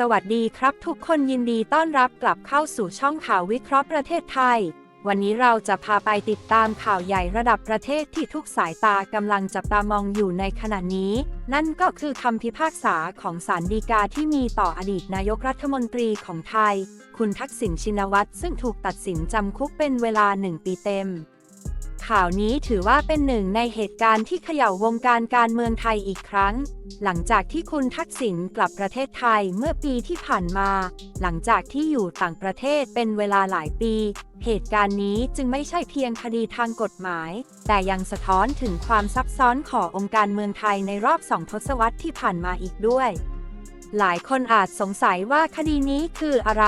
สวัสดีครับทุกคนยินดีต้อนรับกลับเข้าสู่ช่องข่าววิเคราะห์ประเทศไทย วันนี้เราจะพาไปติดตามข่าวใหญ่ระดับประเทศที่ทุกสายตากำลังจับตามองอยู่ในขณะนี้ นั่นก็คือคำพิพากษาของศาลฎีกาที่มีต่ออดีตนายกรัฐมนตรีของไทย คุณทักษิณชินวัตรซึ่งถูกตัดสินจำคุกเป็นเวลาหนึ่งปีเต็ม ข่าวนี้ถือว่าเป็นหนึ่งในเหตุการณ์ที่เขย่าวงการการเมืองไทยอีกครั้ง หลังจากที่คุณทักษิณกลับประเทศไทยเมื่อปีที่ผ่านมา หลังจากที่อยู่ต่างประเทศเป็นเวลาหลายปี เหตุการณ์นี้จึงไม่ใช่เพียงคดีทางกฎหมาย แต่ยังสะท้อนถึงความซับซ้อนขององค์การเมืองไทยในรอบสองทศวรรษที่ผ่านมาอีกด้วย หลายคนอาจสงสัยว่าคดีนี้คืออะไร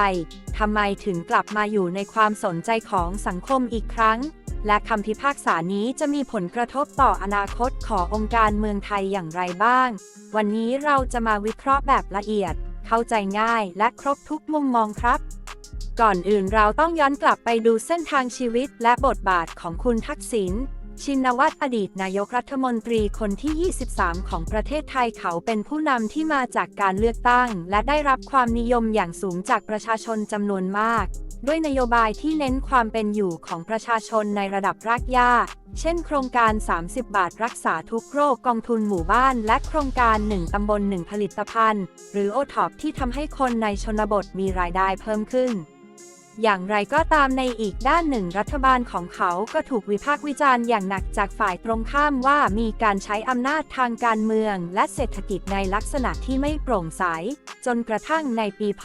ทำไมถึงกลับมาอยู่ในความสนใจของสังคมอีกครั้ง และคำพิพากษานี้จะมีผลกระทบต่ออนาคตขององค์การเมืองไทยอย่างไรบ้าง วันนี้เราจะมาวิเคราะห์แบบละเอียด เข้าใจง่ายและครบทุกมุมมองครับก่อนอื่นเราต้องย้อนกลับไปดูเส้นทางชีวิตและบทบาทของคุณทักษิณ ชินวัตรอดีตนายกรัฐมนตรีคนที่ 23 ของประเทศไทยเขาเป็นผู้นำที่มาจากการเลือกตั้ง และได้รับความนิยมอย่างสูงจากประชาชนจำนวนมาก ด้วยนโยบายที่เน้นความเป็นอยู่ของประชาชนในระดับรากหญ้า เช่นโครงการ 30 บาทรักษาทุกโรคกองทุนหมู่บ้าน และโครงการ 1 ตำบล 1 ผลิตภัณฑ์ หรือโอท็อปที่ทำให้คนในชนบทมีรายได้เพิ่มขึ้น อย่างไรก็ตามในอีกด้านหนึ่งรัฐบาลของเขาก็ถูกวิพากษ์วิจารณ์อย่างหนักจากฝ่ายตรงข้ามว่ามีการใช้อำนาจทางการเมืองและเศรษฐกิจในลักษณะที่ไม่โปร่งใส จนกระทั่งในปีพ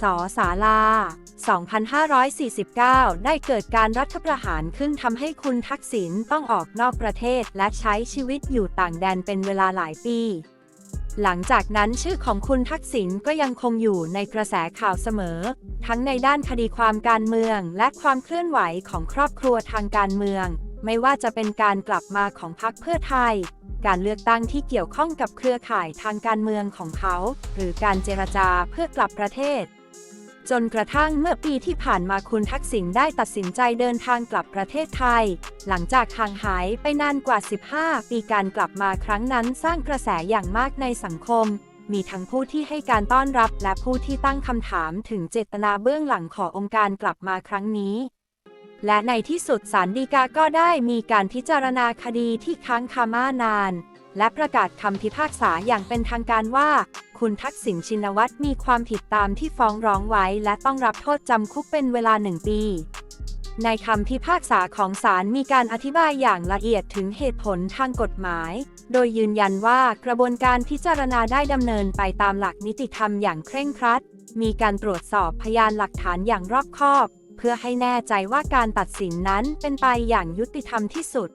ศศาลา 2549 ได้เกิดการรัฐประหารขึ้นทำให้คุณทักษิณต้องออกนอกประเทศและใช้ชีวิตอยู่ต่างแดนเป็นเวลาหลายปี หลังจากนั้นชื่อของคุณทักษิณก็ยังคงอยู่ในกระแสข่าวเสมอ ทั้งในด้านคดีความการเมือง และความเคลื่อนไหวของครอบครัวทางการเมือง ไม่ว่าจะเป็นการกลับมาของพรรคเพื่อไทย การเลือกตั้งที่เกี่ยวข้องกับเครือข่ายทางการเมืองของเขา หรือการเจรจาเพื่อกลับประเทศ จนกระทั่งเมื่อปีที่ผ่านมาคุณทักษิณได้ตัดสินใจเดินทางกลับประเทศไทย หลังจากห่างหายไปนานกว่า 15 ปีการกลับมาครั้งนั้นสร้างกระแสอย่างมากในสังคม มีทั้งผู้ที่ให้การต้อนรับและผู้ที่ตั้งคำถามถึงเจตนาเบื้องหลังขององค์การกลับมาครั้งนี้ และในที่สุดศาลฎีกาก็ได้มีการพิจารณาคดีที่ค้างคามานาน และประกาศคำพิพากษาอย่างเป็นทางการว่า คุณทักษิณชินวัตรมีความผิดตามที่ฟ้องร้องไว้ และต้องรับโทษจำคุกเป็นเวลาหนึ่งปี ในคำพิพากษาของศาลมีการอธิบายอย่างละเอียดถึงเหตุผลทางกฎหมาย โดยยืนยันว่ากระบวนการพิจารณาได้ดำเนินไปตามหลักนิติธรรมอย่างเคร่งครัด มีการตรวจสอบพยานหลักฐานอย่างรอบคอบ เพื่อให้แน่ใจว่าการตัดสินนั้นเป็นไปอย่างยุติธรรมที่สุด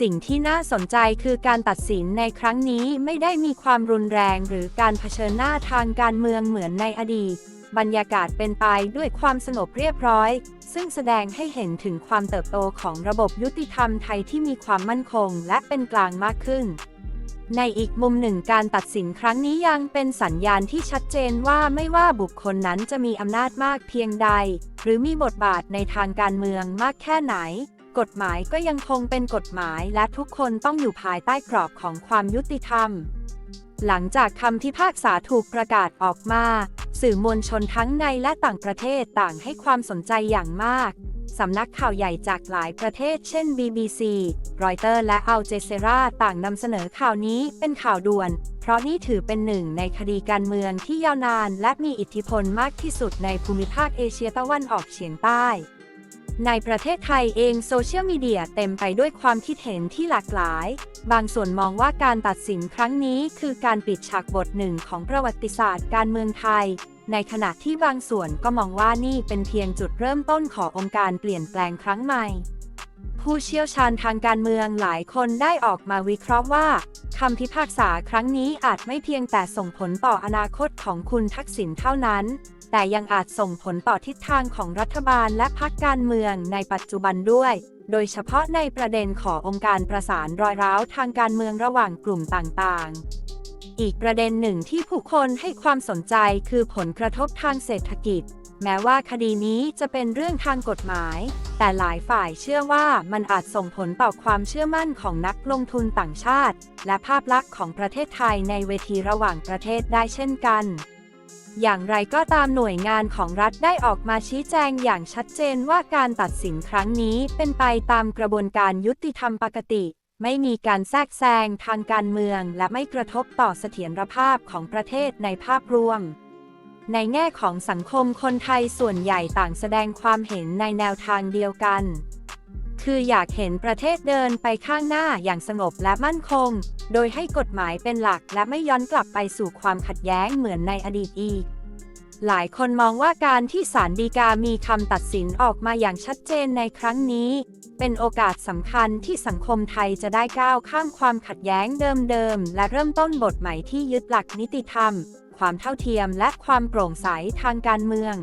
สิ่งที่น่าสนใจคือการตัดสินในครั้งนี้ไม่ได้มีความรุนแรงหรือการเผชิญหน้าทางการเมืองเหมือนในอดีต บรรยากาศเป็นไปด้วยความสงบเรียบร้อย ซึ่งแสดงให้เห็นถึงความเติบโตของระบบยุติธรรมไทยที่มีความมั่นคงและเป็นกลางมากขึ้น ในอีกมุมหนึ่งการตัดสินครั้งนี้ยังเป็นสัญญาณที่ชัดเจนว่าไม่ว่าบุคคลนั้นจะมีอำนาจมากเพียงใด หรือมีบทบาทในทางการเมืองมากแค่ไหน กฎหมายก็ยังคงเป็นกฎหมายและทุกคนต้องอยู่ภายใต้กรอบของความยุติธรรม หลังจากคำพิพากษาถูกประกาศออกมา สื่อมวลชนทั้งในและต่างประเทศต่างให้ความสนใจอย่างมาก สำนักข่าวใหญ่จากหลายประเทศเช่น BBC รอยเตอร์และอัลเจเซราต่างนำเสนอข่าวนี้เป็นข่าวด่วน เพราะนี่ถือเป็นหนึ่งในคดีการเมืองที่ยาวนาน และมีอิทธิพลมากที่สุดในภูมิภาคเอเชียตะวันออกเฉียงใต้ ในประเทศไทยเองโซเชียลมีเดียเต็มไปด้วยความคิดเห็นที่หลากหลาย บางส่วนมองว่าการตัดสินครั้งนี้คือการปิดฉากบทหนึ่งของประวัติศาสตร์การเมืองไทย ในขณะที่บางส่วนก็มองว่านี่เป็นเพียงจุดเริ่มต้นขององค์การเปลี่ยนแปลงครั้งใหม่ ผู้เชี่ยวชาญทางการเมืองหลายคนได้ออกมาวิเคราะห์ว่าคำพิพากษาครั้งนี้อาจไม่เพียงแต่ส่งผลต่ออนาคตของคุณทักษิณเท่านั้น แต่ยังอาจส่งผลต่อทิศทางของรัฐบาลและพรรคการเมืองในปัจจุบันด้วย โดยเฉพาะในประเด็นขององค์การประสานรอยร้าวทางการเมืองระหว่างกลุ่มต่างๆ อีกประเด็นหนึ่งที่ผู้คนให้ความสนใจคือผลกระทบทางเศรษฐกิจ แม้ว่าคดีนี้จะเป็นเรื่องทางกฎหมาย แต่หลายฝ่ายเชื่อว่ามันอาจส่งผลต่อความเชื่อมั่นของนักลงทุนต่างชาติ และภาพลักษณ์ของประเทศไทยในเวทีระหว่างประเทศได้เช่นกัน อย่างไรก็ตามหน่วยงานของรัฐได้ออกมาชี้แจงอย่างชัดเจนว่าการตัดสินครั้งนี้เป็นไปตามกระบวนการยุติธรรมปกติไม่มีการแทรกแซงทางการเมือง และไม่กระทบต่อเสถียรภาพของประเทศในภาพรวม ในแง่ของสังคมคนไทยส่วนใหญ่ต่างแสดงความเห็นในแนวทางเดียวกัน คืออยากเห็นประเทศเดินไปข้างหน้าอย่างสงบและมั่นคง โดยให้กฎหมายเป็นหลักและไม่ย้อนกลับไปสู่ความขัดแย้งเหมือนในอดีตอีก หลายคนมองว่าการที่ศาลฎีกามีคำตัดสินออกมาอย่างชัดเจนในครั้งนี้ เป็นโอกาสสำคัญที่สังคมไทยจะได้ก้าวข้ามความขัดแย้งเดิมๆและเริ่มต้นบทใหม่ที่ยึดหลักนิติธรรม ความเท่าเทียมและความโปร่งใสทางการเมือง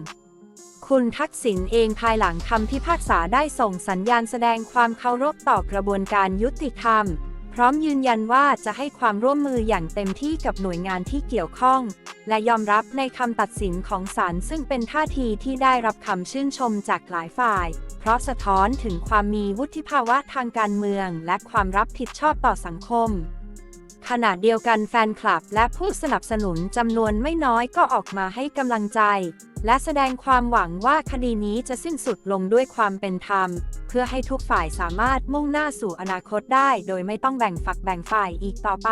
คุณทักษิณเองภายหลังคำพิพากษาได้ส่งสัญญาณแสดงความเคารพต่อกระบวนการยุติธรรม พร้อมยืนยันว่าจะให้ความร่วมมืออย่างเต็มที่กับหน่วยงานที่เกี่ยวข้อง และยอมรับในคำตัดสินของศาลซึ่งเป็นท่าทีที่ได้รับคำชื่นชมจากหลายฝ่ายเพราะสะท้อนถึงความมีวุฒิภาวะทางการเมืองและความรับผิดชอบต่อสังคม ขณะเดียวกันแฟนคลับและผู้สนับสนุนจำนวนไม่น้อยก็ออกมาให้กำลังใจ และแสดงความหวังว่าคดีนี้จะสิ้นสุดลงด้วยความเป็นธรรม เพื่อให้ทุกฝ่ายสามารถมุ่งหน้าสู่อนาคตได้ โดยไม่ต้องแบ่งฝักแบ่งฝ่ายอีกต่อไป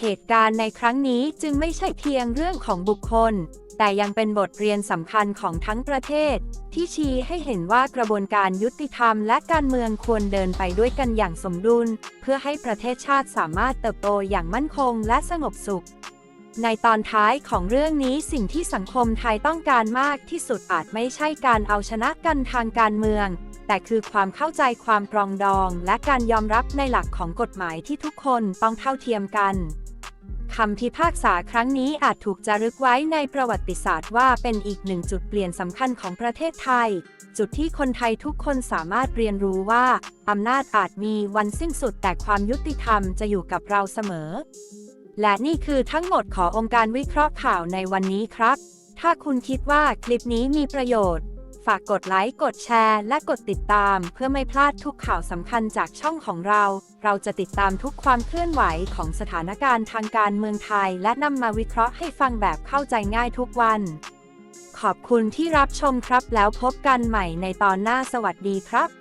เหตุการณ์ในครั้งนี้จึงไม่ใช่เพียงเรื่องของบุคคล แต่ยังเป็นบทเรียนสำคัญของทั้งประเทศ ที่ชี้ให้เห็นว่ากระบวนการยุติธรรมและการเมืองควรเดินไปด้วยกันอย่างสมดุล เพื่อให้ประเทศชาติสามารถเติบโตอย่างมั่นคงและสงบสุข ในตอนท้ายของเรื่องนี้สิ่งที่สังคมไทยต้องการมากที่สุดอาจไม่ใช่การเอาชนะกันทางการเมือง แต่คือความเข้าใจความปรองดอง และการยอมรับในหลักของกฎหมายที่ทุกคนต้องเท่าเทียมกัน คำพิพากษาครั้งนี้อาจถูกจารึกไว้ในประวัติศาสตร์ว่าเป็นอีกหนึ่งจุดเปลี่ยนสำคัญของประเทศไทย จุดที่คนไทยทุกคนสามารถเรียนรู้ว่า อำนาจอาจมีวันสิ้นสุดแต่ความยุติธรรมจะอยู่กับเราเสมอ และนี่คือทั้งหมดขององค์การวิเคราะห์ข่าวในวันนี้ครับ ถ้าคุณคิดว่าคลิปนี้มีประโยชน์ ฝากกดไลค์ กดแชร์ และกดติดตาม เพื่อไม่พลาดทุกข่าวสำคัญจากช่องของเรา เราจะติดตามทุกความเคลื่อนไหวของสถานการณ์ทางการเมืองไทย และนำมาวิเคราะห์ให้ฟังแบบเข้าใจง่ายทุกวัน ขอบคุณที่รับชมครับแล้วพบกันใหม่ในตอนหน้าสวัสดีครับ